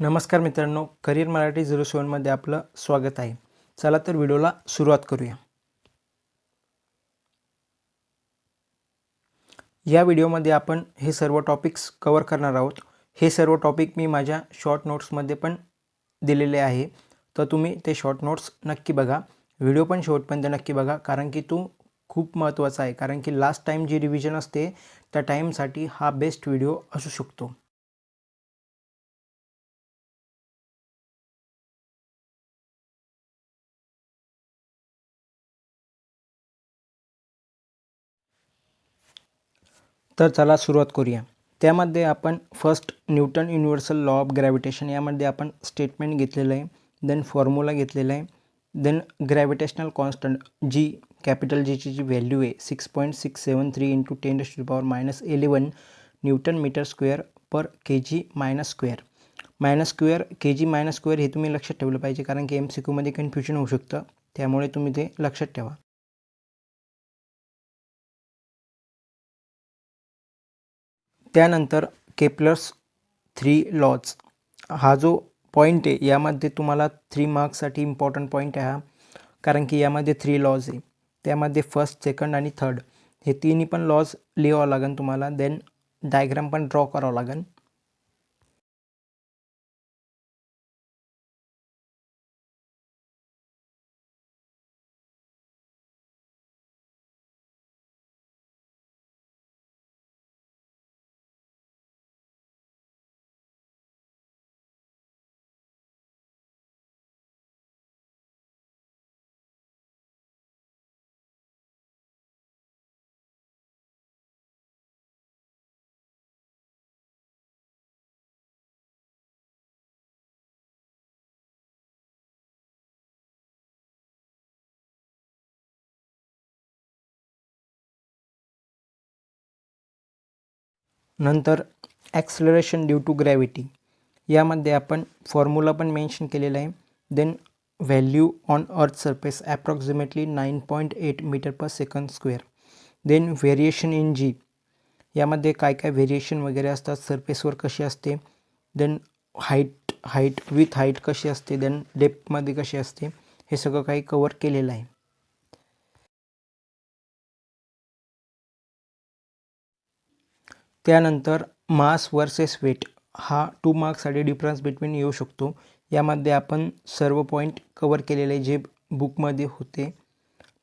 नमस्कार मित्रांनो career Marathi zero सेवनमध्ये आपलं स्वागत आहे. चला तर व्हिडिओला सुरुवात करूया. या व्हिडिओमध्ये आपण हे सर्व टॉपिक्स कवर करणार आहोत. हे सर्व टॉपिक मी माझ्या शॉर्ट नोट्समध्ये पण दिलेले आहे. तर तुम्ही ते शॉर्ट नोट्स नक्की बघा. व्हिडिओ पण शेवटपर्यंत नक्की बघा कारण की तो खूप महत्त्वाचा आहे. कारण की लास्ट टाईम जी रिव्हिजन असते त्या टाईमसाठी हा बेस्ट व्हिडिओ असू शकतो. तर चला सुरुवात करूया. त्यामध्ये आपण first Newton universal law of gravitation यामध्ये आपण स्टेटमेंट घेतलेलं आहे देन फॉर्म्युला घेतलेला आहे then gravitational constant G capital जीची जी व्हॅल्यू आहे six point six seven three into ten to power minus eleven newton metre square per K G minus square minus square K G minus square हे तुम्ही लक्षात ठेवलं पाहिजे कारण की M C क्यूमध्ये confusion होऊ शकतं. त्यामुळे तुम्ही ते लक्षात ठेवा. त्यानंतर केप्लर्स थ्री लॉज. हा जो पॉईंट आहे यामध्ये तुम्हाला थ्री मार्क्ससाठी इम्पॉर्टंट पॉईंट आहे हा. कारण की यामध्ये थ्री लॉज आहे. त्यामध्ये फर्स्ट सेकंड आणि थर्ड हे तिन्ही पण लॉज लिहावं लागेल तुम्हाला. देन डायग्राम पण ड्रॉ करावं लागेल नंतर ॲक्सलरेशन ड्यू टू ग्रॅव्हिटी यामध्ये आपण फॉर्म्युला पण मेन्शन केलेला आहे. Then value on earth surface approximately nine point eight metre per second square then variation in G यामध्ये काय काय व्हेरिएशन वगैरे असतात? सरफेसवर कशी असते? Then height height with height कशी असते? देन डेप्थमध्ये कशी असते? हे सगळं काही कवर केलेलं आहे. त्यानंतर मास वर्सेस वेट हा टू मार्क्ससाठी डिफरन्स बिटवीन येऊ शकतो. यामध्ये आपण सर्व पॉईंट कवर केलेले जे बुकमध्ये होते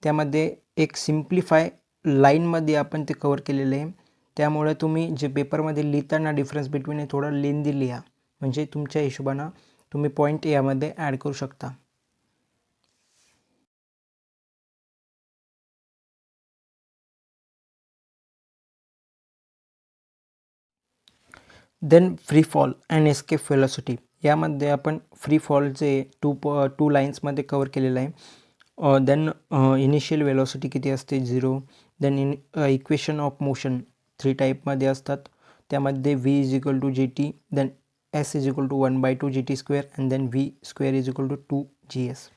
त्यामध्ये एक सिम्प्लिफाय लाईनमध्ये आपण ते कवर केलेले. आहे त्यामुळे तुम्ही जे पेपरमध्ये लिहिताना डिफरन्स बिटवीन हे थोडं लेंदी लिहा. म्हणजे तुमच्या हिशोबानं तुम्ही पॉईंट यामध्ये ॲड करू शकता. Then free fall and escape velocity यामध्ये आपण फ्री फॉलचे टू प टू लाईन्समध्ये कवर केलेलं आहे. देन इनिशियल वेलॉसिटी किती असते? Zero then in equation of motion three टाईपमध्ये असतात. त्यामध्ये V is equal to G T then S is equal to one by two G T square and then V square is equal to two G S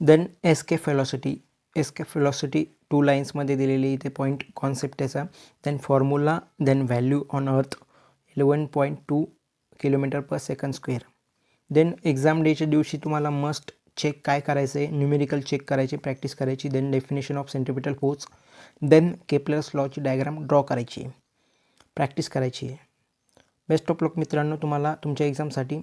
then escape velocity escape velocity two लाईन्समध्ये दिलेली इथे point concept त्याचा then formula then value on earth eleven point two kilometre per second square then exam डेच्या दिवशी तुम्हाला must check काय करायचं आहे numerical check करायचे प्रॅक्टिस करायची then definition of centripetal force then Kepler's लॉची diagram draw करायची. आहे प्रॅक्टिस करायची. आहे बेस्ट ऑफ लक मित्रांनो तुम्हाला तुमच्या एक्झामसाठी